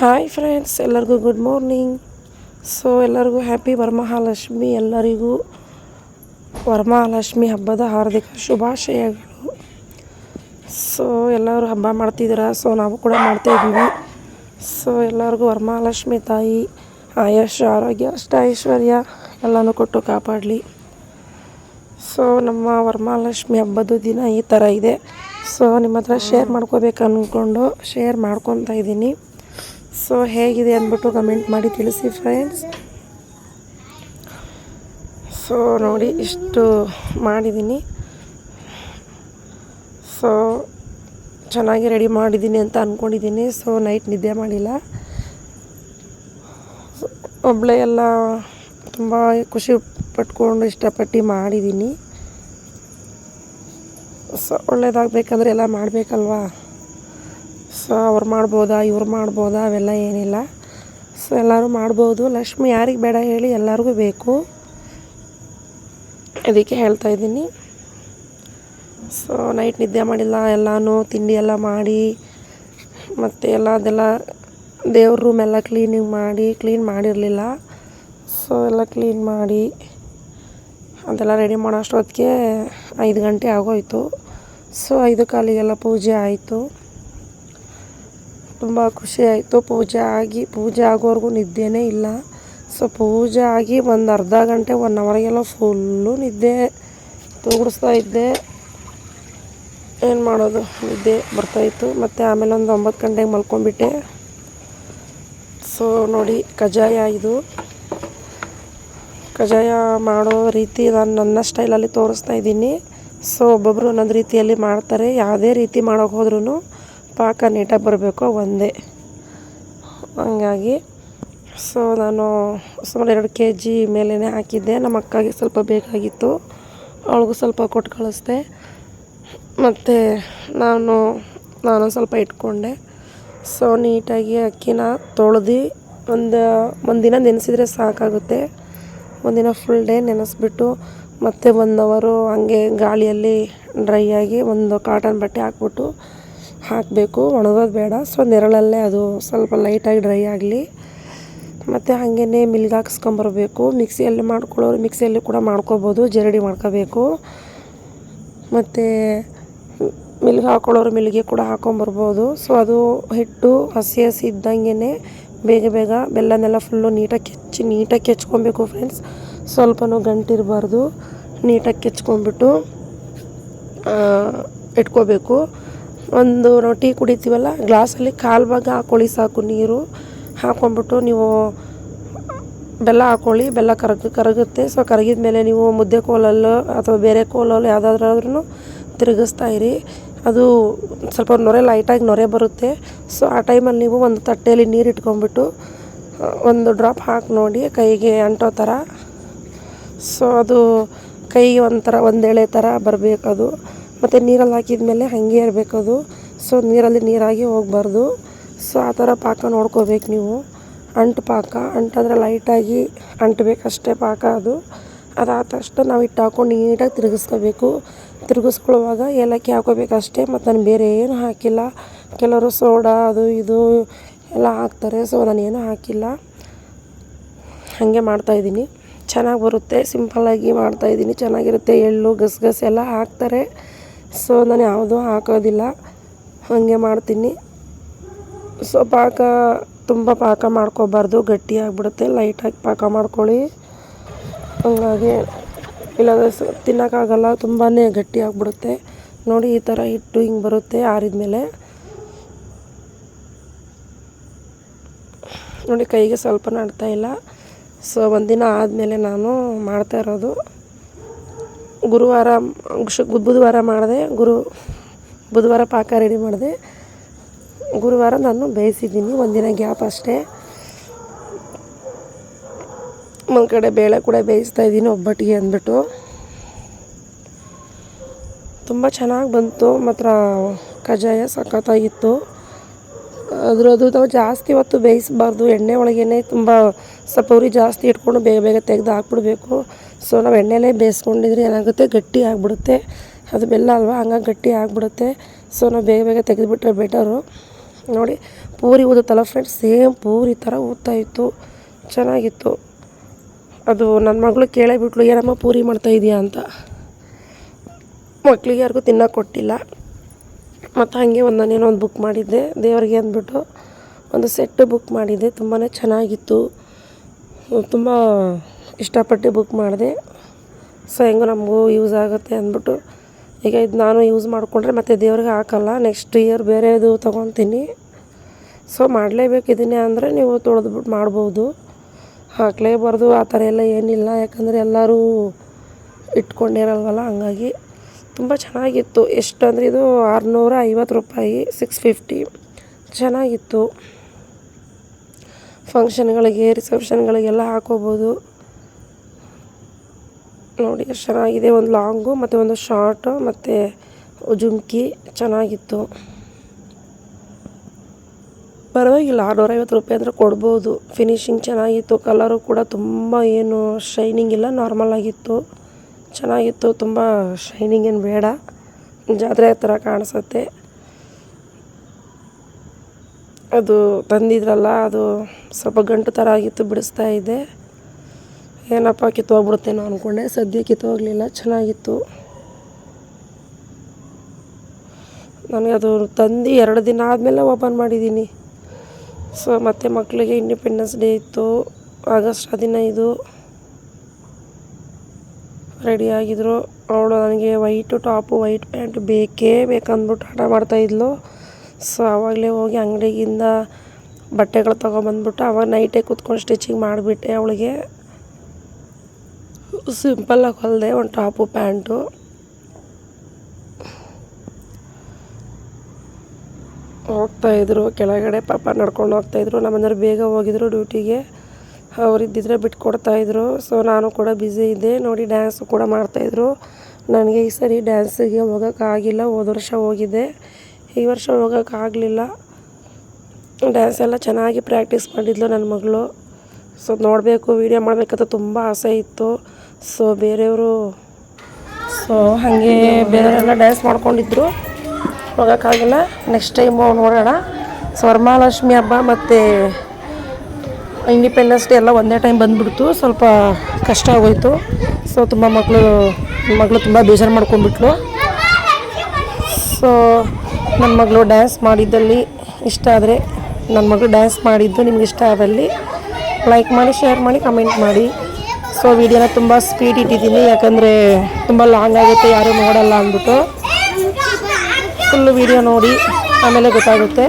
Hi friends ಎಲ್ಲರಿಗೂ good morning so ಎಲ್ಲರಿಗೂ happy Varamahalakshmi, ಎಲ್ಲರಿಗೂ ವರಮಹಾಲಕ್ಷ್ಮಿ ಹಬ್ಬದ ಹಾರ್ದಿಕ ಶುಭಾಶಯಗಳು. ಸೊ ಎಲ್ಲರೂ ಹಬ್ಬ ಮಾಡ್ತಿದ್ದೀರ? ಸೊ ನಾವು ಕೂಡ ಮಾಡ್ತಾ ಇದ್ದೀವಿ. ಸೊ ಎಲ್ಲರಿಗೂ ವರಮಹಾಲಕ್ಷ್ಮಿ ತಾಯಿ ಆಯಶ್ ಆರೋಗ್ಯ ಅಷ್ಟ ಐಶ್ವರ್ಯ ಎಲ್ಲನೂ ಕೊಟ್ಟು ಕಾಪಾಡಲಿ. ಸೊ ನಮ್ಮ ವರಮಹಾಲಕ್ಷ್ಮಿ ಹಬ್ಬದ ದಿನ ಈ ಥರ ಇದೆ. ಸೊ ನಿಮ್ಮ ಹತ್ರ ಶೇರ್ ಮಾಡ್ಕೋಬೇಕು ಅಂದ್ಕೊಂಡು ಶೇರ್ ಮಾಡ್ಕೊತಾ ಇದ್ದೀನಿ. ಸೊ ಹೇಗಿದೆ ಅಂದ್ಬಿಟ್ಟು ಕಮೆಂಟ್ ಮಾಡಿ ತಿಳಿಸಿ ಫ್ರೆಂಡ್ಸ್. ಸೊ ನೋಡಿ ಇಷ್ಟು ಮಾಡಿದ್ದೀನಿ. ಸೊ ಚೆನ್ನಾಗಿ ರೆಡಿ ಮಾಡಿದ್ದೀನಿ ಅಂತ ಅಂದ್ಕೊಂಡಿದ್ದೀನಿ ಸೊ ನೈಟ್ ನಿದ್ದೆ ಮಾಡಿಲ್ಲ. ಒಬ್ಬಳೇ ಎಲ್ಲ ತುಂಬ ಖುಷಿ ಪಟ್ಕೊಂಡು ಇಷ್ಟಪಟ್ಟು ಮಾಡಿದ್ದೀನಿ. ಸೊ ಒಳ್ಳೇದಾಗಬೇಕಂದ್ರೆ ಎಲ್ಲ ಮಾಡಬೇಕಲ್ವಾ? ಸೊ ಅವ್ರು ಮಾಡ್ಬೋದಾ? ಇವ್ರು ಮಾಡ್ಬೋದಾ? ಅವೆಲ್ಲ ಏನಿಲ್ಲ. ಸೊ ಎಲ್ಲರೂ ಮಾಡ್ಬೋದು. ಲಕ್ಷ್ಮಿ ಯಾರಿಗೆ ಬೇಡ ಹೇಳಿ ಎಲ್ಲರಿಗೂ ಬೇಕು. ಅದಕ್ಕೆ ಹೇಳ್ತಾ ಇದ್ದೀನಿ. ಸೊ ನೈಟ್ ನಿದ್ದೆ ಮಾಡಿಲ್ಲ. ಎಲ್ಲನೂ ತಿಂಡಿ ಎಲ್ಲ ಮಾಡಿ, ಮತ್ತು ಎಲ್ಲ ಅದೆಲ್ಲ ದೇವ್ರ ರೂಮ್ ಎಲ್ಲ ಕ್ಲೀನಿಂಗ್ ಮಾಡಿ ಕ್ಲೀನ್ ಮಾಡಿರಲಿಲ್ಲ. ಸೊ ಎಲ್ಲ ಕ್ಲೀನ್ ಮಾಡಿ, ಅದೆಲ್ಲ ರೆಡಿ ಮಾಡೋ ಅಷ್ಟೊತ್ತಿಗೆ ಐದು ಗಂಟೆ ಆಗೋಯ್ತು. ಸೊ ಐದು ಕಾಲಿಗೆಲ್ಲ ಪೂಜೆ ಆಯಿತು. ತುಂಬ ಖುಷಿ ಆಯಿತು. ಪೂಜೆ ಆಗಿ, ಪೂಜೆ ಆಗೋವರೆಗೂ ನಿದ್ದೆನೇ ಇಲ್ಲ. ಸೊ ಪೂಜೆ ಆಗಿ ಒಂದು ಅರ್ಧ ಗಂಟೆ ಒನ್ ಅವರ್ಗೆಲ್ಲ ಫುಲ್ಲು ನಿದ್ದೆ ತೂಗಿಡಿಸ್ತಾ ಇದ್ದೆ. ಏನು ಮಾಡೋದು? ನಿದ್ದೆ ಬರ್ತಾಯಿತ್ತು ಮತ್ತು ಆಮೇಲೆ ಒಂದು ಒಂಬತ್ತು ಗಂಟೆಗೆ ಮಲ್ಕೊಂಡ್ಬಿಟ್ಟೆ. ಸೊ ನೋಡಿ ಕಜಾಯ ಇದು. ಕಜಾಯ ಮಾಡೋ ರೀತಿ ನಾನು ನನ್ನ ಸ್ಟೈಲಲ್ಲಿ ತೋರಿಸ್ತಾ ಇದ್ದೀನಿ. ಸೊ ಒಬ್ಬೊಬ್ಬರು ಒಂದೊಂದು ರೀತಿಯಲ್ಲಿ ಮಾಡ್ತಾರೆ. ಯಾವುದೇ ರೀತಿ ಮಾಡೋಕೆ ಹೋದ್ರೂ ಪಾಕ ನೀಟಾಗಿ ಬರಬೇಕು, ಒಂದೇ. ಹಂಗಾಗಿ, ಸೊ ನಾನು ಸುಮಾರು ಎರಡು ಕೆ ಜಿ ಮೇಲೇ ಹಾಕಿದ್ದೆ. ನಮ್ಮ ಅಕ್ಕಗೆ ಸ್ವಲ್ಪ ಬೇಕಾಗಿತ್ತು. ಅವಳಿಗೂ ಸ್ವಲ್ಪ ಕೊಟ್ಟು ಕಳಿಸ್ದೆ. ಮತ್ತು ನಾನು ನಾನು ಸ್ವಲ್ಪ ಇಟ್ಕೊಂಡೆ. ಸೊ ನೀಟಾಗಿ ಅಕ್ಕಿನ ತೊಳೆದು ಒಂದು, ಒಂದಿನ ನೆನೆಸಿದ್ರೆ ಸಾಕಾಗುತ್ತೆ. ಒಂದಿನ ಫುಲ್ ಡೇ ನೆನೆಸ್ಬಿಟ್ಟು ಮತ್ತು ಒನ್ ಅವರು ಹಂಗೆ ಗಾಳಿಯಲ್ಲಿ ಡ್ರೈ ಆಗಿ ಒಂದು ಕಾಟನ್ ಬಟ್ಟೆ ಹಾಕ್ಬಿಟ್ಟು ಹಾಕಬೇಕು, ಒಣಗೋದು ಬೇಡ. ಸೊ ನೆರಳಲ್ಲೇ ಅದು ಸ್ವಲ್ಪ ಲೈಟಾಗಿ ಡ್ರೈ ಆಗಲಿ. ಮತ್ತು ಹಾಗೇ ಮಿಲ್ಗೆ ಹಾಕ್ಸ್ಕೊಂಬರ್ಬೇಕು. ಮಿಕ್ಸಿಯಲ್ಲಿ ಮಾಡ್ಕೊಳ್ಳೋರು ಮಿಕ್ಸಿಯಲ್ಲಿ ಕೂಡ ಮಾಡ್ಕೊಬೋದು, ಜರಡಿ ಮಾಡ್ಕೋಬೇಕು. ಮತ್ತು ಮಿಲ್ಗೆ ಹಾಕೊಳ್ಳೋರು ಮಿಲ್ಗೆ ಕೂಡ ಹಾಕೊಂಬರ್ಬೋದು ಸೊ ಅದು ಹಿಟ್ಟು ಹಸಿ ಹಸಿ ಇದ್ದಂಗೆ ಬೇಗ ಬೇಗ ಬೆಲ್ಲನೆಲ್ಲ ಫುಲ್ಲು ನೀಟಾಗಿ ಕೆಚ್ಚಿ ನೀಟಾಗಿ ಕೆಚ್ಕೊಬೇಕು ಫ್ರೆಂಡ್ಸ್ ಸ್ವಲ್ಪನೂ ಗಂಟಿರಬಾರ್ದು. ನೀಟಾಗಿ ಕೆಚ್ಕೊಂಬಿಟ್ಟು ಇಟ್ಕೋಬೇಕು. ಒಂದು ನಾವು ಟೀ ಕುಡಿತೀವಲ್ಲ, ಗ್ಲಾಸಲ್ಲಿ ಕಾಲು ಭಾಗ ಹಾಕ್ಕೊಳ್ಳಿ ಸಾಕು ನೀರು. ಹಾಕ್ಕೊಂಬಿಟ್ಟು ನೀವು ಬೆಲ್ಲ ಹಾಕ್ಕೊಳ್ಳಿ ಬೆಲ್ಲ ಕರಗ, ಕರಗುತ್ತೆ. ಸೊ ಕರಗಿದ ಮೇಲೆ ನೀವು ಮುದ್ದೆ ಕೋಲಲ್ಲೋ ಅಥವಾ ಬೇರೆ ಕೋಲಲ್ಲೋ ಯಾವುದಾದ್ರಾದ್ರೂ ತಿರುಗಿಸ್ತಾ ಇರಿ. ಅದು ಸ್ವಲ್ಪ ನೊರೆ ಲೈಟಾಗಿ ನೊರೆ ಬರುತ್ತೆ. ಸೊ ಆ ಟೈಮಲ್ಲಿ ನೀವು ಒಂದು ತಟ್ಟೆಯಲ್ಲಿ ನೀರು ಇಟ್ಕೊಂಡ್ಬಿಟ್ಟು ಒಂದು ಡ್ರಾಪ್ ಹಾಕಿ ನೋಡಿ, ಕೈಗೆ ಅಂಟೋ ಥರ. ಸೊ ಅದು ಕೈಗೆ ಒಂಥರ ಒಂದೆಳೆ ಥರ ಬರಬೇಕದು. ಮತ್ತು ನೀರಲ್ಲಿ ಹಾಕಿದ ಮೇಲೆ ಹಾಗೆ ಅದು. ಸೊ ನೀರಲ್ಲಿ ನೀರಾಗಿ ಹೋಗಬಾರ್ದು. ಸೊ ಆ ಥರ ಪಾಕ ನೋಡ್ಕೋಬೇಕು ನೀವು. ಅಂಟು ಪಾಕ. ಅಂಟಂದರೆ ಲೈಟಾಗಿ ಅಂಟಬೇಕಷ್ಟೇ ಪಾಕ ಅದು. ಅದಾದ ತಕ್ಷಣ ನಾವು ಹಿಟ್ಟು ಹಾಕ್ಕೊಂಡು ನೀಟಾಗಿ ತಿರುಗಿಸ್ಕೋಬೇಕು. ತಿರುಗಿಸ್ಕೊಳ್ಳುವಾಗ ಏಲಕ್ಕಿ ಹಾಕೋಬೇಕಷ್ಟೇ ಮತ್ತು ನಾನು ಬೇರೆ ಏನು ಹಾಕಿಲ್ಲ. ಕೆಲವರು ಸೋಡಾ, ಅದು ಇದು ಎಲ್ಲ ಹಾಕ್ತಾರೆ, ಸೊ ನಾನು ಏನೂ ಹಾಕಿಲ್ಲ. ಹಾಗೆ ಮಾಡ್ತಾಯಿದ್ದೀನಿ ಚೆನ್ನಾಗಿ ಬರುತ್ತೆ. ಸಿಂಪಲ್ಲಾಗಿ ಮಾಡ್ತಾಯಿದ್ದೀನಿ ಚೆನ್ನಾಗಿರುತ್ತೆ. ಎಳ್ಳು, ಗಸಗಸೆ ಎಲ್ಲ ಹಾಕ್ತಾರೆ. ಸೊ ನಾನು ಯಾವುದೂ ಹಾಕೋದಿಲ್ಲ. ಹಾಗೆ ಮಾಡ್ತೀನಿ. ಸೊ ಪಾಕ ತುಂಬ ಪಾಕ ಮಾಡ್ಕೋಬಾರ್ದು. ಗಟ್ಟಿಯಾಗಿಬಿಡುತ್ತೆ ಲೈಟಾಗಿ ಪಾಕ ಮಾಡ್ಕೊಳ್ಳಿ. ಹಂಗಾಗಿ ಇಲ್ಲಾಂದರೆ ತಿನ್ನೋಕ್ಕಾಗಲ್ಲ. ತುಂಬಾ ಗಟ್ಟಿಯಾಗಿಬಿಡುತ್ತೆ ನೋಡಿ ಈ ಥರ ಹಿಟ್ಟು ಹಿಂಗೆ ಬರುತ್ತೆ ಆರಿದ ಮೇಲೆ ನೋಡಿ ಕೈಗೆ ಸ್ವಲ್ಪ ನಡ್ತಾಯಿಲ್ಲ ಸೊ ಒಂದಿನ ಆದಮೇಲೆ ನಾನು ಮಾಡ್ತಾ ಇರೋದು. ಗುರುವಾರ ಬುಧವಾರ ಮಾಡಿದೆ. ಗುರು, ಬುಧವಾರ ಪಾಕ ರೆಡಿ ಮಾಡಿದೆ. ಗುರುವಾರ ನಾನು ಬೇಯಿಸಿದ್ದೀನಿ. ಒಂದಿನ ಗ್ಯಾಪ್ ಅಷ್ಟೇ. ಒಂದು ಕಡೆ ಬೇಳೆ ಕೂಡ ಬೇಯಿಸ್ತಾ ಇದ್ದೀನಿ ಒಬ್ಬಟ್ಟಿಗೆ ಅಂದ್ಬಿಟ್ಟು. ತುಂಬ ಚೆನ್ನಾಗಿ ಬಂತು. ಮಾತ್ರ ಕಜ್ಜಾಯ ಸಖತ್ತಾಗಿತ್ತು. ಅದ್ರದ್ದು ನಾವು ಜಾಸ್ತಿ ಹೊತ್ತು ಬೇಯಿಸಬಾರ್ದು, ಎಣ್ಣೆ ಒಳಗೇನೆ ತುಂಬ ಸ್ವಲ್ಪ ಉರಿ ಜಾಸ್ತಿ ಇಟ್ಕೊಂಡು ಬೇಗ ಬೇಗ ತೆಗೆದು ಹಾಕ್ಬಿಡ್ಬೇಕು. ಸೊ ನಾವು ಎಣ್ಣೆಲೇ ಬೇಯಿಸ್ಕೊಂಡಿದ್ರೆ ಏನಾಗುತ್ತೆ? ಗಟ್ಟಿ ಆಗಿಬಿಡುತ್ತೆ. ಅದು ಬೆಲ್ಲ ಅಲ್ವಾ? ಹಂಗಾಗಿ ಗಟ್ಟಿ ಆಗಿಬಿಡುತ್ತೆ. ಸೊ ನಾವು ಬೇಗ ಬೇಗ ತೆಗೆದುಬಿಟ್ರೆ ಬೆಟರು. ನೋಡಿ, ಪೂರಿ ಊದುತ್ತಲ್ಲ ಫ್ರೆಂಡ್ಸ್ ಸೇಮ್ ಪೂರಿ ಥರ ಊದ್ತಾ ಇತ್ತು. ಚೆನ್ನಾಗಿತ್ತು. ಅದು ನನ್ನ ಮಗಳು ಕೇಳೇ ಬಿಟ್ಲು, ಏನಮ್ಮ ಪೂರಿ ಮಾಡ್ತಾ ಇದೀಯಾ? ಅಂತ. ಮಕ್ಕಳಿಗೆ ಯಾರಿಗೂ ತಿನ್ನೋಕೆ ಕೊಟ್ಟಿಲ್ಲ. ಮತ್ತು ಹಾಗೆ ಒಂದು ನಾನೇನೋ ಒಂದು ಬುಕ್ ಮಾಡಿದ್ದೆ. ದೇವರಿಗೆ ಅಂದ್ಬಿಟ್ಟು ಒಂದು ಸೆಟ್ಟು ಬುಕ್ ಮಾಡಿದ್ದೆ. ತುಂಬಾ ಚೆನ್ನಾಗಿತ್ತು. ತುಂಬ ಇಷ್ಟಪಟ್ಟು ಬುಕ್ ಮಾಡಿದೆ. ಸೊ ಹೆಂಗೋ ನಮಗೂ ಯೂಸ್ ಆಗುತ್ತೆ ಅಂದ್ಬಿಟ್ಟು ಈಗ ಇದು ನಾನು ಯೂಸ್ ಮಾಡಿಕೊಂಡ್ರೆ ಮತ್ತು ದೇವ್ರಿಗೆ ಹಾಕಲ್ಲ. ನೆಕ್ಸ್ಟ್ ಇಯರ್ ಬೇರೆದು ತೊಗೊತೀನಿ. ಸೊ ಮಾಡಲೇಬೇಕು ಇದನ್ನೇ ಅಂದರೆ ನೀವು ತೊಳೆದ್ಬಿಟ್ಟು ಮಾಡ್ಬೋದು. ಹಾಕಲೇಬಾರ್ದು. ಆ ಥರ ಎಲ್ಲ ಏನಿಲ್ಲ. ಯಾಕಂದರೆ ಎಲ್ಲರೂ ಇಟ್ಕೊಂಡಿರಲ್ವಲ್ಲ ಹಂಗಾಗಿ. ತುಂಬ ಚೆನ್ನಾಗಿತ್ತು. ಎಷ್ಟು ಅಂದರೆ ಇದು ಆರುನೂರ ಐವತ್ತು ರೂಪಾಯಿ ಸಿಕ್ಸ್ ಫಿಫ್ಟಿ ಚೆನ್ನಾಗಿತ್ತು. ಫಂಕ್ಷನ್ಗಳಿಗೆ ರಿಸೆಪ್ಷನ್ಗಳಿಗೆಲ್ಲ ಹಾಕೋಬೋದು. ನೋಡಿ, ಎಷ್ಟು ಚೆನ್ನಾಗಿದೆ. ಒಂದು ಲಾಂಗು ಮತ್ತು ಒಂದು ಶಾರ್ಟು ಮತ್ತು ಜುಮ್ಕಿ ಚೆನ್ನಾಗಿತ್ತು. ಪರವಾಗಿಲ್ಲ, ಆರುನೂರೈವತ್ತು ರೂಪಾಯಿ ಅಂದರೆ ಕೊಡ್ಬೋದು. ಫಿನಿಶಿಂಗ್ ಚೆನ್ನಾಗಿತ್ತು. ಕಲರು ಕೂಡ ತುಂಬ ಏನು ಶೈನಿಂಗ್ ಇಲ್ಲ ನಾರ್ಮಲ್ ಆಗಿತ್ತು. ಚೆನ್ನಾಗಿತ್ತು, ತುಂಬ ಶೈನಿಂಗ್ ಏನು ಬೇಡ. ಜಾತ್ರೆ ಥರ ಕಾಣಿಸುತ್ತೆ. ಅದು ತಂದಿದ್ರಲ್ಲ, ಅದು ಸ್ವಲ್ಪ ಗಂಟು ಥರ ಆಗಿತ್ತು, ಬಿಡಿಸ್ತಾ ಇದ್ದೆ ಏನಪ್ಪ ಕಿತ್ತೋಗ್ಬಿಡುತ್ತೇನೋ ಅಂದ್ಕೊಂಡೆ ಸದ್ಯ ಕಿತ್ತೋಗಲಿಲ್ಲ, ಚೆನ್ನಾಗಿತ್ತು. ನನಗೆ ಅದು ತಂದು ಎರಡು ದಿನ ಆದಮೇಲೆ ಓಪನ್ ಮಾಡಿದ್ದೀನಿ. ಸೊ ಮತ್ತು ಮಕ್ಕಳಿಗೆ ಇಂಡಿಪೆಂಡೆನ್ಸ್ ಡೇ ಇತ್ತು, ಆಗಸ್ಟ್ ಹದಿನೈದು. ರೆಡಿಯಾಗಿದ್ದರು ಅವಳು ನನಗೆ ವೈಟು ಟಾಪು ವೈಟ್ ಪ್ಯಾಂಟ್ ಬೇಕೇ ಬೇಕಂದ್ಬಿಟ್ಟು ಹಠ ಮಾಡ್ತಾಯಿದ್ಲು ಸೊ ಆವಾಗಲೇ ಹೋಗಿ ಅಂಗಡಿಗಿಂದ ಬಟ್ಟೆಗಳು ತೊಗೊಬಂದ್ಬಿಟ್ಟು ಅವಾಗ ನೈಟೇ ಕೂತ್ಕೊಂಡು ಸ್ಟಿಚಿಂಗ್ ಮಾಡಿಬಿಟ್ಟೆ ಅವಳಿಗೆ. ಸಿಂಪಲ್ಲಾಗಿ ಹೊಲಿದೆ ಒಂದು ಟಾಪು ಪ್ಯಾಂಟು ಹೋಗ್ತಾಯಿದ್ರು ಕೆಳಗಡೆ ಪಾಪ ನಡ್ಕೊಂಡು ಹೋಗ್ತಾಯಿದ್ರು ನಮ್ಮನೆಯವ್ರು ಬೇಗ ಹೋಗಿದ್ರು ಡ್ಯೂಟಿಗೆ ಅವರಿದ್ದಿದ್ರೆ ಬಿಟ್ಕೊಡ್ತಾಯಿದ್ರು ಸೊ ನಾನು ಕೂಡ ಬ್ಯುಸಿ ಇದ್ದೆ. ನೋಡಿ ಡ್ಯಾನ್ಸು ಕೂಡ ಮಾಡ್ತಾಯಿದ್ರು ನನಗೆ ಈ ಸರಿ ಡ್ಯಾನ್ಸಿಗೆ ಹೋಗೋಕ್ಕಾಗಿಲ್ಲ ಹೋದ ವರ್ಷ ಹೋಗಿದ್ದೆ. ಈ ವರ್ಷ ಹೋಗೋಕ್ಕಾಗಲಿಲ್ಲ ಡ್ಯಾನ್ಸ್ ಎಲ್ಲ ಚೆನ್ನಾಗಿ ಪ್ರಾಕ್ಟೀಸ್ ಮಾಡಿದ್ಲು ನನ್ನ ಮಗಳು. ಸೊ ನೋಡಬೇಕು ವೀಡಿಯೋ ಮಾಡಬೇಕಂತ ತುಂಬ ಆಸೆ ಇತ್ತು. ಸೊ ಬೇರೆಯವರು ಸೊ ಹಾಗೆ ಬೇರೆಯವರೆಲ್ಲ ಡ್ಯಾನ್ಸ್ ಮಾಡ್ಕೊಂಡಿದ್ರು. ಹೋಗೋಕ್ಕಾಗಿಲ್ಲ ನೆಕ್ಸ್ಟ್ ಟೈಮು ನೋಡೋಣ. ಸ್ವರ್ಮಾಲಕ್ಷ್ಮಿ ಹಬ್ಬ ಮತ್ತು ಇಂಡಿಪೆಂಡೆನ್ಸ್ ಡೇ ಎಲ್ಲ ಒಂದೇ ಟೈಮ್ ಬಂದುಬಿಡ್ತು. ಸ್ವಲ್ಪ ಕಷ್ಟ ಆಗೋಯಿತು. ಸೊ ತುಂಬ ಮಕ್ಕಳು ಮಗಳು ತುಂಬ ಬೇಜಾರು ಮಾಡ್ಕೊಂಡ್ಬಿಟ್ಲು ಸೊ ನನ್ನ ಮಗಳು ಡ್ಯಾನ್ಸ್ ಮಾಡಿದ್ದಲ್ಲಿ ಇಷ್ಟ ಆದರೆ ನನ್ನ ಮಗಳು ಡ್ಯಾನ್ಸ್ ಮಾಡಿದ್ದು ನಿಮ್ಗೆ ಇಷ್ಟ ಆದಲ್ಲಿ ಲೈಕ್ ಮಾಡಿ ಶೇರ್ ಮಾಡಿ ಕಮೆಂಟ್ ಮಾಡಿ. ಸೊ ವಿಡಿಯೋನ ತುಂಬ ಸ್ಪೀಡ್ ಇಟ್ಟಿದ್ದೀನಿ. ಯಾಕಂದರೆ ತುಂಬ ಲಾಂಗ್ ಆಗುತ್ತೆ, ಯಾರೂ ನೋಡಲ್ಲ ಅಂದ್ಬಿಟ್ಟು. ಫುಲ್ಲು ವಿಡಿಯೋ ನೋಡಿ, ಆಮೇಲೆ ಗೊತ್ತಾಗುತ್ತೆ.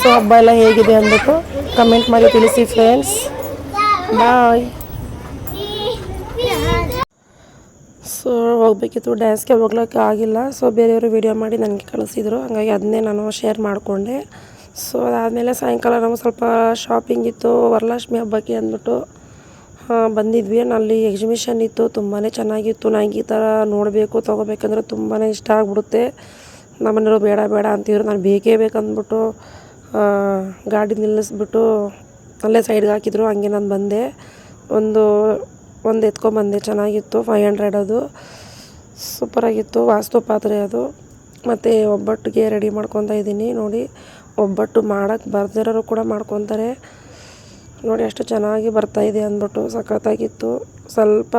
ಸೊ ಹಬ್ಬ ಎಲ್ಲ ಹೇಗಿದೆ ಅಂದ್ಬಿಟ್ಟು. ಕಮೆಂಟ್ ಮಾಡಿ ತಿಳಿಸಿ ಫ್ರೆಂಡ್ಸ್ ಬಾಯ್ ಸೊ ಹೋಗ್ಬೇಕಿತ್ತು ಡ್ಯಾನ್ಸ್ಗೆ ಹೋಗ್ಲಿಕ್ಕೆ ಆಗಿಲ್ಲ. ಸೊ ಬೇರೆಯವರು ವೀಡಿಯೋ ಮಾಡಿ ನನಗೆ ಕಳಿಸಿದ್ರು. ಹಾಗಾಗಿ ಅದನ್ನೇ ನಾನು ಶೇರ್ ಮಾಡಿಕೊಂಡೆ. ಸೊ ಅದಾದಮೇಲೆ ಸಾಯಂಕಾಲ ನಾವು ಸ್ವಲ್ಪ ಶಾಪಿಂಗ್ ಇತ್ತು. ವರಲಕ್ಷ್ಮಿ ಹಬ್ಬಕ್ಕೆ ಅಂದ್ಬಿಟ್ಟು ಬಂದಿದ್ವಿ. ಅಲ್ಲಿ ಎಕ್ಸಿಬಿಷನ್ ಇತ್ತು. ತುಂಬಾ ಚೆನ್ನಾಗಿತ್ತು. ನನಗೆ ಈ ಥರ ನೋಡಬೇಕು, ತೊಗೋಬೇಕಂದ್ರೆ ತುಂಬಾ ಇಷ್ಟ ಆಗ್ಬಿಡುತ್ತೆ. ನಮ್ಮನೆಯವರು ಬೇಡ ಬೇಡ ಅಂತಿದ್ರು. ನಾನು ಬೇಕೇ ಬೇಕಂದ್ಬಿಟ್ಟು ಗಾಡಿ ನಿಲ್ಲಿಸ್ಬಿಟ್ಟು ಅಲ್ಲೇ ಸೈಡ್ಗೆ ಹಾಕಿದ್ರು, ಹಂಗೆ ನಾನು ಬಂದೆ. ಒಂದು ಒಂದು ಎತ್ಕೊಂಬಂದೆ ಚೆನ್ನಾಗಿತ್ತು ಫೈವ್ ಹಂಡ್ರೆಡ್ ಅದು. ಸೂಪರಾಗಿತ್ತು ವಾಸ್ತು ಪಾತ್ರೆ ಅದು. ಮತ್ತು ಒಬ್ಬಟ್ಟಿಗೆ ರೆಡಿ ಮಾಡ್ಕೊತಾ ಇದ್ದೀನಿ, ನೋಡಿ. ಒಬ್ಬಟ್ಟು ಮಾಡೋಕ್ಕೆ ಬರ್ದಿರೋರು ಕೂಡ ಮಾಡ್ಕೊತಾರೆ. ನೋಡಿ, ಅಷ್ಟು ಚೆನ್ನಾಗಿ ಬರ್ತಾಯಿದೆ ಅಂದ್ಬಿಟ್ಟು ಸಖತ್ತಾಗಿತ್ತು. ಸ್ವಲ್ಪ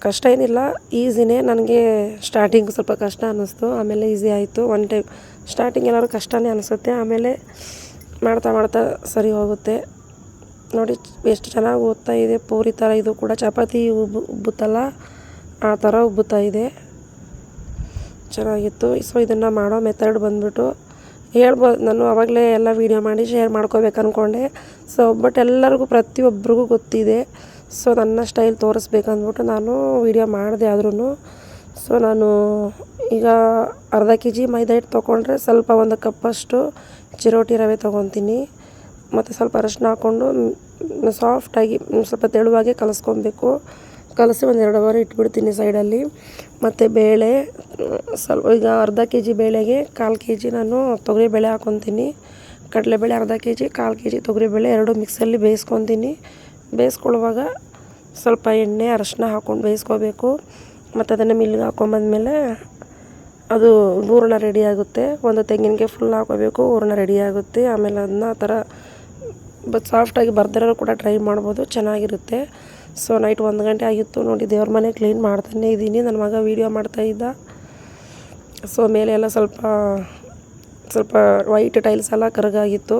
ಕಷ್ಟ ಏನಿಲ್ಲ, ಈಸಿನೇ ನನಗೆ ಸ್ಟಾರ್ಟಿಂಗ್ ಸ್ವಲ್ಪ ಕಷ್ಟ ಅನ್ನಿಸ್ತು. ಆಮೇಲೆ ಈಸಿ ಆಯಿತು. ಒನ್ ಟೈಮ್ ಸ್ಟಾರ್ಟಿಂಗ್ ಎಲ್ಲರೂ ಕಷ್ಟನೇ ಅನಿಸುತ್ತೆ, ಆಮೇಲೆ ಮಾಡ್ತಾ ಮಾಡ್ತಾ ಸರಿ ಹೋಗುತ್ತೆ. ನೋಡಿ, ಎಷ್ಟು ಚೆನ್ನಾಗಿ ಓದ್ತಾ ಇದೆ, ಪೂರಿ ಥರ ಇದು ಕೂಡ, ಚಪಾತಿ ಉಬ್ಬು ಉಬ್ಬುತ್ತಲ್ಲ, ಆ ಥರ ಉಬ್ಬುತ್ತಾ ಇದೆ. ಚೆನ್ನಾಗಿತ್ತು. ಸೊ ಇದನ್ನು ಮಾಡೋ ಮೆಥಡ್ ಬಂದ್ಬಿಟ್ಟು ಹೇಳ್ಬೋದು ನಾನು ಆವಾಗಲೇ ಎಲ್ಲ ವೀಡಿಯೋ ಮಾಡಿ ಶೇರ್ ಮಾಡ್ಕೋಬೇಕು ಅಂದ್ಕೊಂಡೆ ಸೊ ಬಟ್ ಎಲ್ಲರಿಗೂ ಪ್ರತಿಯೊಬ್ಬರಿಗೂ ಗೊತ್ತಿದೆ. ಸೊ ನನ್ನ ಸ್ಟೈಲ್ ತೋರಿಸ್ಬೇಕಂದ್ಬಿಟ್ಟು ನಾನು ವೀಡಿಯೋ ಮಾಡಿದೆ ಆದ್ರೂ ಸೊ ನಾನು ಈಗ ಅರ್ಧ ಕೆ ಜಿ ಮೈದಾ ಹಿಟ್ಟು ತೊಗೊಂಡ್ರೆ ಸ್ವಲ್ಪ ಒಂದು ಕಪ್ಪಷ್ಟು ಚಿರೋಟಿ ರವೆ ತೊಗೊತೀನಿ. ಮತ್ತು ಸ್ವಲ್ಪ ಅರಶಿನ ಹಾಕ್ಕೊಂಡು ಸಾಫ್ಟಾಗಿ ಸ್ವಲ್ಪ ತೆಳುವಾಗೆ ಕಲಿಸ್ಕೊಬೇಕು. ಕಲಸಿ ಒಂದು ಎರಡು ಅವರ್ ಇಟ್ಬಿಡ್ತೀನಿ ಸೈಡಲ್ಲಿ ಮತ್ತು ಬೇಳೆ ಸ್ವಲ್ಪ ಈಗ ಅರ್ಧ ಕೆ ಜಿ ಬೇಳೆಗೆ ಕಾಲು ಕೆ ಜಿ ನಾನು ತೊಗರಿಬೇಳೆ ಹಾಕ್ಕೊತೀನಿ ಕಡಲೆಬೇಳೆ ಅರ್ಧ ಕೆ ಜಿ ಕಾಲು ಕೆ ಜಿ ತೊಗರಿಬೇಳೆ ಎರಡು ಮಿಕ್ಸಲ್ಲಿ ಬೇಯಿಸ್ಕೊತೀನಿ. ಬೇಯಿಸ್ಕೊಳ್ಳುವಾಗ ಸ್ವಲ್ಪ ಎಣ್ಣೆ ಅರಶಿನ ಹಾಕ್ಕೊಂಡು ಬೇಯಿಸ್ಕೋಬೇಕು. ಮತ್ತು ಅದನ್ನು ಮಿಲ್ಗೆ ಹಾಕ್ಕೊಂಬಂದ್ಮೇಲೆ ಅದು ಹೂರಣ ರೆಡಿ ಆಗುತ್ತೆ. ಒಂದು ತೆಂಗಿನಕಾಯಿ ಫುಲ್ ಹಾಕೋಬೇಕು, ಹೂರಣ ರೆಡಿ ಆಗುತ್ತೆ. ಆಮೇಲೆ ಅದನ್ನ ಆ ಥರ ಬಟ್ ಸಾಫ್ಟಾಗಿ ಬರ್ದಿರೋ ಕೂಡ ಟ್ರೈ ಮಾಡ್ಬೋದು, ಚೆನ್ನಾಗಿರುತ್ತೆ. ಸೊ ನೈಟ್ ಒಂದು ಗಂಟೆ ಆಗಿತ್ತು. ನೋಡಿ, ದೇವ್ರ ಮನೆ ಕ್ಲೀನ್ ಮಾಡ್ತಾನೆ ಇದ್ದೀನಿ. ನನ್ನ ಮಗ ವೀಡಿಯೋ ಮಾಡ್ತಾಯಿದ್ದ ಸೊ ಮೇಲೆ ಎಲ್ಲ ಸ್ವಲ್ಪ ಸ್ವಲ್ಪ ವೈಟ್ ಟೈಲ್ಸ್ ಎಲ್ಲ ಕರಗಾಗಿತ್ತು.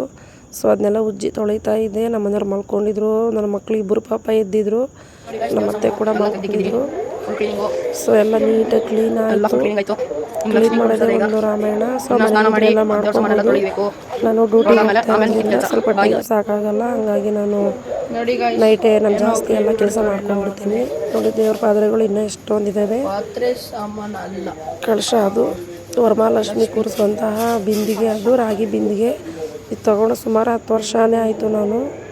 ಸೊ ಅದನ್ನೆಲ್ಲ ಉಜ್ಜಿ ತೊಳಿತಾ ಇದ್ದೆ. ನಮ್ಮ ಮನೆಯವ್ರು ಮಲ್ಕೊಂಡಿದ್ರು. ನನ್ನ ಮಕ್ಕಳು ಇಬ್ಬರು ಪಾಪ ಎದ್ದಿದ್ರು. ನಮ್ಮ ಕೂಡ ಮಲ್ಕೊಂಡಿದ್ರು. ಕ್ಲೀನಿಂಗು. ಸೊ ಎಲ್ಲ ನೀಟಾಗಿ ಕ್ಲೀನ್ ಎಲ್ಲ ಕ್ಲೀನಿಂಗ್ ಆಯಿತು. ಕ್ಲೀನ್ ಮಾಡಿದ್ರೆ ಒಂದು ರಾಮಾಯಣ ಸೊ ಸ್ನಾನ ಮಾಡಿ ಎಲ್ಲ ಮಾಡ್ಕೊಂಡು ನಾನು ಡ್ಯೂಟಿ ಆಮೇಲೆ- ಸ್ವಲ್ಪ ಟೈಮ್ ಸಾಕಾಗಲ್ಲ ಹಂಗಾಗಿ ನಾನು ನೈಟೇ ನಾನು ಜಾಸ್ತಿ ಎಲ್ಲ ಕೆಲಸ ಮಾಡ್ಕೊಂಡ್ಬಿಡ್ತೀನಿ. ನೋಡಿ ದೇವ್ರ ಪಾತ್ರೆಗಳು ಇನ್ನೂ ಎಷ್ಟೊಂದಿದ್ದಾವೆ. ಕಳಶ ಅದು ವರಮಹಾಲಕ್ಷ್ಮಿ ಕೂರಿಸುವಂತಹ ಬಿಂದಿಗೆ ಅದು ರಾಗಿ ಬಿಂದಿಗೆ. ಇದು ತಗೊಂಡು ಸುಮಾರು ಹತ್ತು ವರ್ಷನೇ ಆಯಿತು ನಾನು.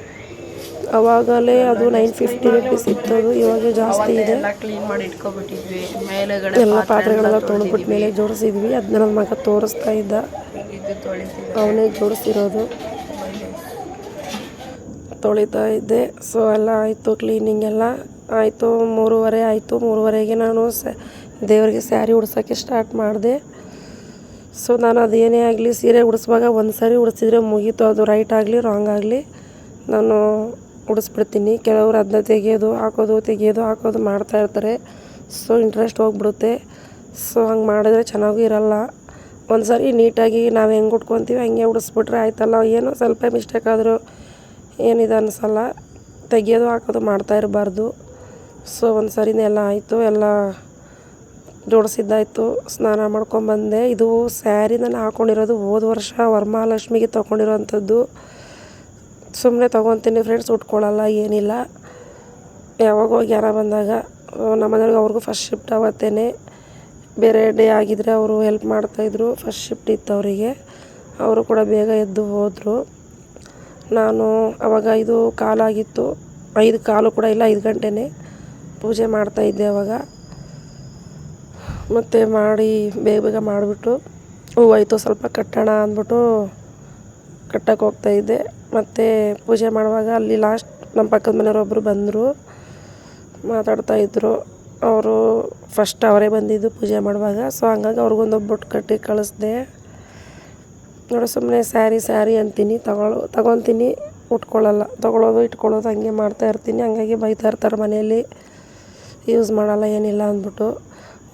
ಅವಾಗಲೇ ಅದು ನೈನ್ ಫಿಫ್ಟಿ ರುಪೀಸ್ ಇತ್ತು ಇವಾಗ ಜಾಸ್ತಿ ಇದೆ. ಎಲ್ಲ ಕ್ಲೀನ್ ಮಾಡಿ ಇಟ್ಕೊಬಿಟ್ಟಿದ್ವಿ. ಮೇಲೆಗಡೆ ಎಲ್ಲ ಪಾತ್ರೆಗಳೆಲ್ಲ ತೊಳೆದ್ಬಿಟ್ಟು ಮೇಲೆ ಜೋಡಿಸಿದ್ವಿ. ಅದನ್ನ ನನ್ನ ಮಗ ತೋರಿಸ್ತಾ ಇದ್ದ. ಅವನೇ ಜೋಡಿಸಿರೋದು. ತೊಳಿತಾ ಇದ್ದೆ. ಸೊ ಎಲ್ಲ ಆಯಿತು ಕ್ಲೀನಿಂಗ್ ಎಲ್ಲ. ಆಯಿತು ಮೂರುವರೆ ಆಯಿತು. ಮೂರುವರೆಗೆ ನಾನು ಸ ದೇವರಿಗೆ ಸ್ಯಾರಿ ಉಡ್ಸೋಕ್ಕೆ ಸ್ಟಾರ್ಟ್ ಮಾಡಿದೆ. ಸೊ ನಾನು ಅದೇನೇ ಆಗಲಿ ಸೀರೆ ಉಡಿಸುವಾಗ ಒಂದು ಸಾರಿ ಉಡಿಸಿದ್ರೆ ಮುಗೀತು. ಅದು ರೈಟ್ ಆಗಲಿ ರಾಂಗ್ ಆಗಲಿ. ನಾನು ಉಡಿಸ್ಬಿಡ್ತೀನಿ ಕೆಲವರು ಅದನ್ನ ತೆಗೆಯೋದು, ಹಾಕೋದು ತೆಗೆಯೋದು, ಹಾಕೋದು ಮಾಡ್ತಾ ಇರ್ತಾರೆ. ಸೊ ಇಂಟ್ರೆಸ್ಟ್ ಹೋಗ್ಬಿಡುತ್ತೆ. ಸೊ ಹಂಗೆ ಮಾಡಿದ್ರೆ ಚೆನ್ನಾಗೂ ಇರಲ್ಲ. ಒಂದು ಸರಿ ನೀಟಾಗಿ ನಾವು ಹೆಂಗೆ ಉಟ್ಕೊತೀವಿ, ಹಂಗೆ ಉಡಿಸ್ಬಿಟ್ರೆ ಆಯ್ತಲ್ಲ. ಏನೋ ಸ್ವಲ್ಪ ಮಿಸ್ಟೇಕ್ ಆದರೂ ಏನಿದೆ ಅನಿಸಲ್ಲ. ತೆಗಿಯೋದು, ಹಾಕೋದು ಮಾಡ್ತಾ ಇರಬಾರ್ದು. ಸೊ ಒಂದು ಸರಿನೇ ಎಲ್ಲ ಆಯಿತು. ಎಲ್ಲ ಜೋಡಿಸಿದ್ದಾಯಿತು. ಸ್ನಾನ ಮಾಡ್ಕೊಂಬಂದೆ. ಇದು ಸ್ಯಾರಿ ನಾನು ಹಾಕ್ಕೊಂಡಿರೋದು ಹೋದ ವರ್ಷ ವರಮಹಾಲಕ್ಷ್ಮಿಗೆ ತೊಗೊಂಡಿರೋವಂಥದ್ದು ಸುಮ್ಮನೆ ತೊಗೊತೀನಿ ಫ್ರೆಂಡ್ಸ್ ಉಟ್ಕೊಳ್ಳಲ್ಲ ಏನಿಲ್ಲ. ಯಾವಾಗ ಹೋಗಿ ಯಾರ ಬಂದಾಗ ನಮ್ಮ ಮನೆಯವ್ರಿಗೆ ಅವ್ರಿಗೂ ಫಸ್ಟ್ ಶಿಫ್ಟ್ ಆವತ್ತೇ ಬೇರೆ ಡೇ ಆಗಿದ್ದರೆ ಅವರು ಹೆಲ್ಪ್ ಮಾಡ್ತಾಯಿದ್ರು ಫಸ್ಟ್ ಶಿಫ್ಟ್ ಇತ್ತು ಅವರಿಗೆ. ಅವರು ಕೂಡ ಬೇಗ ಎದ್ದು ಹೋದರು. ನಾನು ಅವಾಗ ಐದು ಕಾಲಾಗಿತ್ತು ಐದು ಕಾಲು ಕೂಡ ಇಲ್ಲ, ಐದು ಗಂಟೆನೇ ಪೂಜೆ ಮಾಡ್ತಾಯಿದ್ದೆ ಅವಾಗ. ಮತ್ತು ಮಾಡಿ, ಬೇಗ ಬೇಗ ಮಾಡಿಬಿಟ್ಟು, ಹೂವಾಯಿತು, ಸ್ವಲ್ಪ ಕಟ್ಟೋಣ ಅಂದ್ಬಿಟ್ಟು ಕಟ್ಟಕ್ಕೆ ಹೋಗ್ತಾಯಿದ್ದೆ ಮತ್ತು ಪೂಜೆ ಮಾಡುವಾಗ ಅಲ್ಲಿ ಲಾಸ್ಟ್ ನಮ್ಮ ಪಕ್ಕದ ಮನೆಯವರೊಬ್ಬರು ಬಂದರು. ಮಾತಾಡ್ತಾಯಿದ್ರು ಅವರು ಫಸ್ಟ್ ಅವರೇ ಬಂದಿದ್ದು ಪೂಜೆ ಮಾಡುವಾಗ. ಸೊ ಹಂಗಾಗಿ ಅವ್ರಿಗೊಂದು ಬೊಟ್ಟು ಕಟ್ಟಿ ಕಳಿಸ್ದೆ. ನೋಡಿ ಸುಮ್ಮನೆ ಸ್ಯಾರಿ ಸ್ಯಾರಿ ಅಂತೀನಿ. ತಗೊಳ್ಳೋ ತಗೊತೀನಿ. ಉಟ್ಕೊಳ್ಳಲ್ಲ. ತೊಗೊಳೋದು, ಇಟ್ಕೊಳ್ಳೋದು ಹಂಗೆ ಮಾಡ್ತಾ ಇರ್ತೀನಿ. ಹಂಗಾಗಿ ಬೈತಾ ಇರ್ತಾರೆ ಮನೆಯಲ್ಲಿ. ಯೂಸ್ ಮಾಡಲ್ಲ, ಏನಿಲ್ಲ ಅಂದ್ಬಿಟ್ಟು.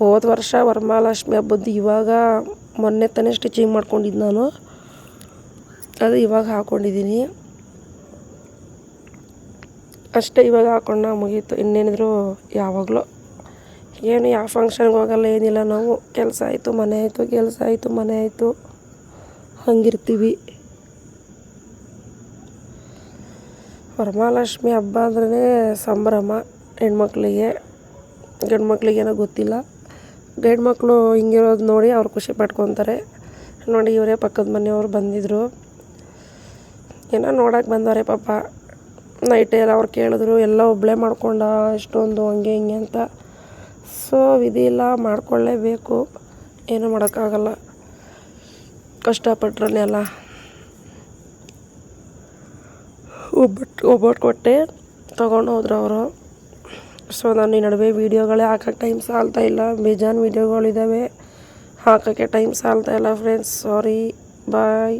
ಹೋದ ವರ್ಷ ವರಮಹಾಲಕ್ಷ್ಮಿ ಹಬ್ಬದ್ದು ಇವಾಗ ಮೊನ್ನೆ ತಾನೇ ಸ್ಟಿಚಿಂಗ್ ಮಾಡ್ಕೊಂಡಿದ್ದು ನಾನು. ಅದು ಇವಾಗ ಹಾಕ್ಕೊಂಡಿದ್ದೀನಿ ಅಷ್ಟೇ ಇವಾಗ ಹಾಕ್ಕೊಂಡ ಮುಗೀತು. ಇನ್ನೇನಿದ್ರು ಯಾವಾಗಲೂ. ಏನು, ಯಾವ ಫಂಕ್ಷನ್ಗೆ ಹೋಗಲ್ಲ, ಏನಿಲ್ಲ. ನಾವು ಕೆಲಸ ಆಯಿತು, ಮನೆ ಆಯಿತು, ಕೆಲಸ ಆಯಿತು, ಮನೆ ಆಯಿತು. ಹಂಗಿರ್ತೀವಿ. ವರಮಹಾಲಕ್ಷ್ಮಿ ಹಬ್ಬ ಅಂದ್ರೆ ಸಂಭ್ರಮ. ಹೆಣ್ಮಕ್ಳಿಗೆ ಗಂಡು ಮಕ್ಳಿಗೇನೋ ಗೊತ್ತಿಲ್ಲ. ಗಂಡು ಮಕ್ಕಳು ಹಿಂಗಿರೋದು ನೋಡಿ ಅವ್ರು ಖುಷಿ ಪಟ್ಕೊತಾರೆ. ನೋಡಿ ಇವರೇ ಪಕ್ಕದ ಮನೆಯವರು ಬಂದಿದ್ದರು ಏನೋ ನೋಡೋಕೆ ಬಂದವರೆ ಪಾಪ. ನೈಟ್ ಎಲ್ಲ ಅವ್ರು ಕೇಳಿದ್ರು, ಎಲ್ಲ ಒಬ್ಬಳೇ ಮಾಡ್ಕೊಂಡ, ಇಷ್ಟೊಂದು ಹಂಗೆ ಹಿಂಗೆ ಅಂತ. ಸೊ ವಿಧಿ ಇಲ್ಲ ಮಾಡ್ಕೊಳ್ಳೇಬೇಕು ಏನೂ ಮಾಡೋಕ್ಕಾಗಲ್ಲ. ಕಷ್ಟಪಟ್ರನ್ನೆಲ್ಲ ಒಬ್ಬಟ್ಟು ಒಬ್ಬಟ್ಟು ಕೊಟ್ಟೆ, ತೊಗೊಂಡು ಹೋದ್ರು ಅವರು. ಸೊ ನಾನು ಈ ನಡುವೆ ವೀಡಿಯೋಗಳೇ ಹಾಕೋಕ್ಕೆ ಟೈಮ್ ಸಾಲ್ತಾ ಇಲ್ಲ. ಬೇಜಾನ್ ವೀಡಿಯೋಗಳಿದ್ದಾವೆ ಹಾಕೋಕ್ಕೆ ಟೈಮ್ ಸಾಲ್ತಾ ಇಲ್ಲ ಫ್ರೆಂಡ್ಸ್ ಸಾರಿ ಬಾಯ್